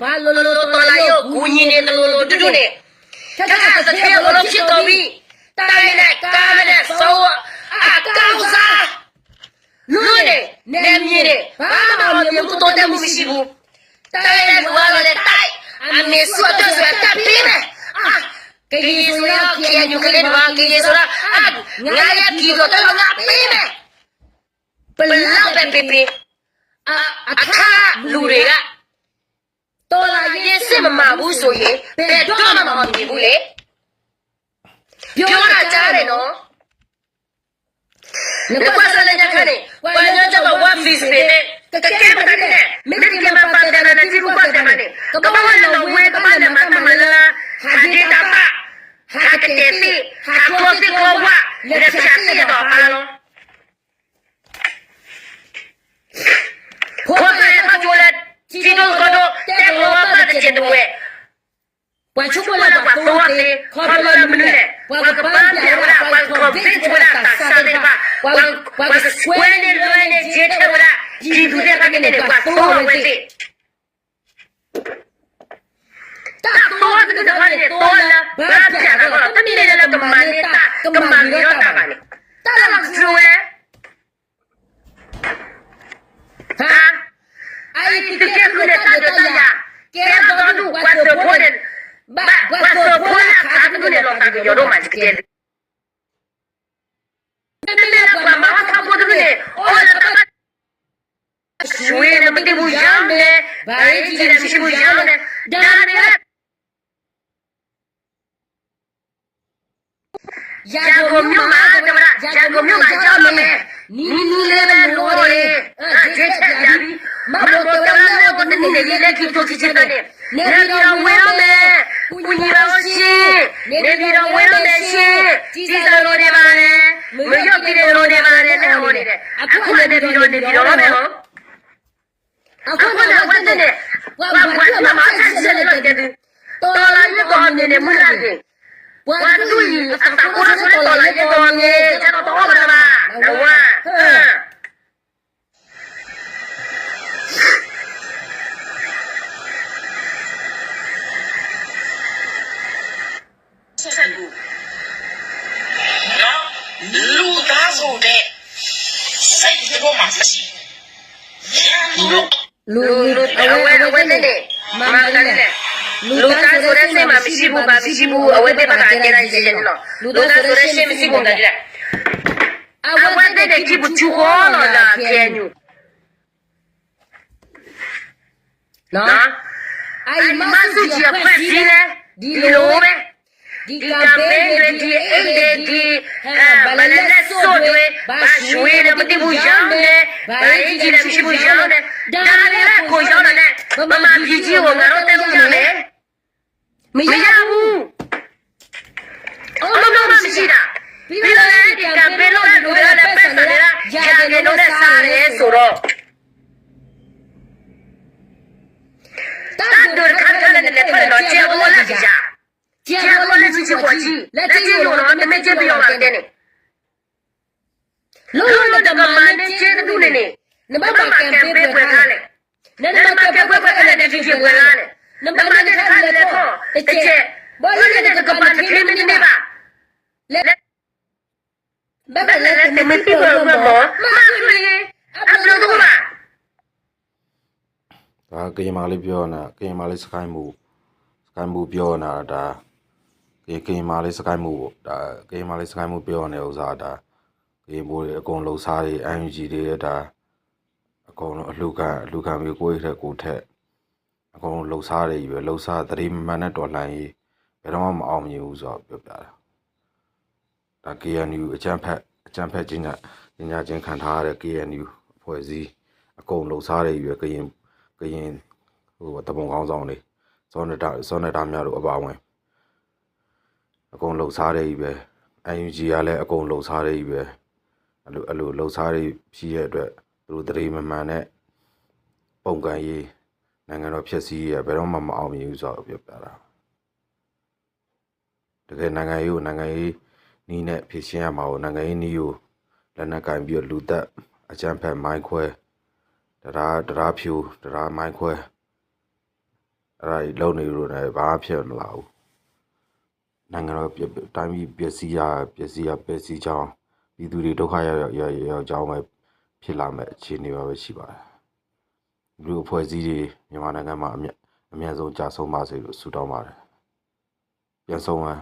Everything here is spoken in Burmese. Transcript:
ဘာလို့လို့တော်လာရုပ်ဂူညီနေတယ်လို့လို့တူတူနဲ့ခက်ခက်သထဲဘလို့ဖြစ်တော်ပြီတိုင်းနဲ့ကားနဲ့ဆောအကောက်စားလူနဲ့နေမြင့်နဲ့ဘာမှမမြင်ဘူးတော်တယ်မှုမရှိဘူးတိုင်းနဲ့ဝါရတဲ့တိုင်းအမေစွတ်တော့စွတ်တပ်ပြီးမယ်အာကေကြီးဆိုရကေညူကလေးဘာကေကြီးဆိုရအာငါရပြီတော့တော့ငါပြီးမယ်ပလောက်ပဲပြပြအာအခါလူတွေကတော်လာ မမှန်ဘူးဆိုရင်ဘယ်တော့မှမမှန်ဘူးလေပြောတာကြားတယ်နော်你关上人家看你，关上这个我费事的，这个干不干的？没给妈爸干的，那记录干的嘛的，干嘛我老为干嘛的嘛干嘛了？还给他爸，还给爹爹，还给这个我，你的下次也到他了。我昨天他做了，激动好多。见多嘞，我出国啦，国外嘞，国外嘞，我跟班姐们啦，我跟姐们打商量吧，我我是谁呢？谁呢？姐姐们，姐夫在旁边嘞，我走了嘞。大多少个电话嘞？多少？我讲了，等你来了，我慢大，跟，慢慢给我打吧。打多少个？啊？哎，你这结婚了，打就打呀。 မြို့မှာတမလားရန်ကုန်မြို့မှာကြောက်မလဲနီနီလေးပဲလို့လေအဲကျေချက်ကြပြီမဘတော်တော်တော်တ နေလေးလေးကိတို့ချစ်ချစ်တဲ့နေပြီးတော့ဝဲရမယ်ကုညီတော်ရှင်နေပြီးတော့ဝဲရမယ်ရှင်ကြီးစားလို့နေပါနဲ့မရောက်ကြည့်တယ်လို့နေပါနဲ့နဲ့ဟိုနေတယ်အခုလည်းနေပြီးတော့နေပြီးတော့မယ်ဟုတ်အခုကလည်းဝတ်တဲ့ဝါဝါမမဆက်ဆက်လက်တဲ့တော်လာရတော့နေနေမလားတဲ့ Waduh, tak kurang sudah tolak lagi tolongnya. Jangan tolak berapa? Nawa. ဆက်လူနော်လူသားဆိုတဲ့စိတ်ကတော့မှမရှိရန် လူလူလူအဝဲအဝဲနဲ့မမနဲ့လူသားဆိုတဲ့စိတ်မှမရှိဘူးပါမရှိဘူးအဝဲတဲ့ပါကြတဲ့ရှင်နော်လူသားဆိုတဲ့စိတ်မရှိဘူးတဲ့အဝဲတဲ့ကြည့်ဘူးချူခေါ်လာလာကျဲညူနော်အဲ့မဆုချီဖွဲ့စည်းလဲ ဒီလိုပဲဒီကမ်ပိန်းတွေဒီအိတ်တွေဒီဘလလက်ဆိုတွေဘာရွှေတွေမတိဘူးရောင်းတယ်ဘာကြီးကြီးလည်းမရှိဘူးရောင်းတယ်ဒါလည်းကိုရောင်းတယ်မမပြည်ကြီးကိုငါတို့တက်လို့ရမယ်မရဘူးအမမမရှိတာပြီးတော့ဒီကမ်ပိန်းလို့လူတွေလည်းပတ်စံနေတာရာကျင်လို့နဲ့စားတယ်ဆိုတော့တတ်တူခန်းခန်းနဲ့လည်းထွက်တော့ကျေဘောလာကြကျေ ဘောလာကြည့်ကိုကြည့်လက်ကြည့်ရောတော့တမကြည့်ပြောလာတဲ့နေလုံးလုံးတော့မနဲ့ကျေတူနေနေနမမကံပေးပွဲခါလေနမမကံပွဲပွဲခါလေကြည့်ပွဲလာလေနမမကခါလေတော့တချေဘောရတဲ့ကပန်ခင်းနေနေပါလက်ဘယ်လက်တမတိဘောမမမခရီအပလိုတော့မှာဒါကရင်မာလေးပြောနေတာကရင်မာလေးစကိုင်းမှုစကိုင်းမှုပြောနေတာဒါ ကရင်ကရင်မာလေးစကိုင်းမှုပေါ့ဒါကရင်မာလေးစကိုင်းမှုပြောနေဥစားဒါကရင်ဘိုးတွေအကုန်လှုပ်ရှားတွေ UNG တွေဒါအကုန်လုံးအလူခံအလူခံပြီးကိုယ့်ရဲ့ထက်ကိုယ်ထက်အကုန်လုံးလှုပ်ရှားတွေကြီးပဲလှုပ်ရှားသတိမမှန်တဲ့တော်လှန်ရေးဘယ်တော့မှမအောင်မြင်ဘူးဆိုတော့ပြောပြတာဒါ KNU အကြံဖက်အကြံဖက်ချင်းညာညညာချင်းခံထားရတဲ့ KNU အဖွဲ့အစည်းအကုန်လှုပ်ရှားတွေကြီးပဲကရင်ကရင်ဟိုတပုံကောင်းဆောင်တွေစောနတာစောနတာများတို့အပါဝင် အကုန်လှုပ်ရှားတဲ့ကြီးပဲ UNG ကလည်းအကုန်လှုပ်ရှားတဲ့ကြီးပဲအဲ့လိုအဲ့လိုလှုပ်ရှားတွေဖြစ်ရဲ့အတွက်သူတို့တရေမမှန်တဲ့ပုံကံရေးနိုင်ငံတော်ဖြစ်စည်းရဘယ်တော့မှမအောင်မြင်ဘူးဆိုတော့ပြောပြတာတကယ်နိုင်ငံရေးကိုနိုင်ငံရေးနီးနဲ့ဖြစ်ရှင်းရမှာကိုနိုင်ငံရေးနီးကိုလက်နက်ကင်ပြီးတော့လူသက်အကြမ်းဖက်မိုင်းခွဲတရားတရားဖြူတရားမိုင်းခွဲအဲ့ဒါကြီးလုံနေလို့လည်းဘာမှဖြစ်မလာဘူး နိုင်ငံတော်ပြတိုင်းပြည်ပျက်စီးရပျက်စီးရပျက်စီးချောင်းပြည်သူတွေဒုက္ခရောက်ရောက်ရောက်ကြောင်းပဲဖြစ်လာမဲ့အခြေအနေပါပဲရှိပါတယ်လူအဖွဲ့အစည်းတွေမြန်မာနိုင်ငံမှာအမြအများဆုံးကြာဆုံးပါစေလို့ဆုတောင်းပါတယ်ပြန်ဆုံးပါ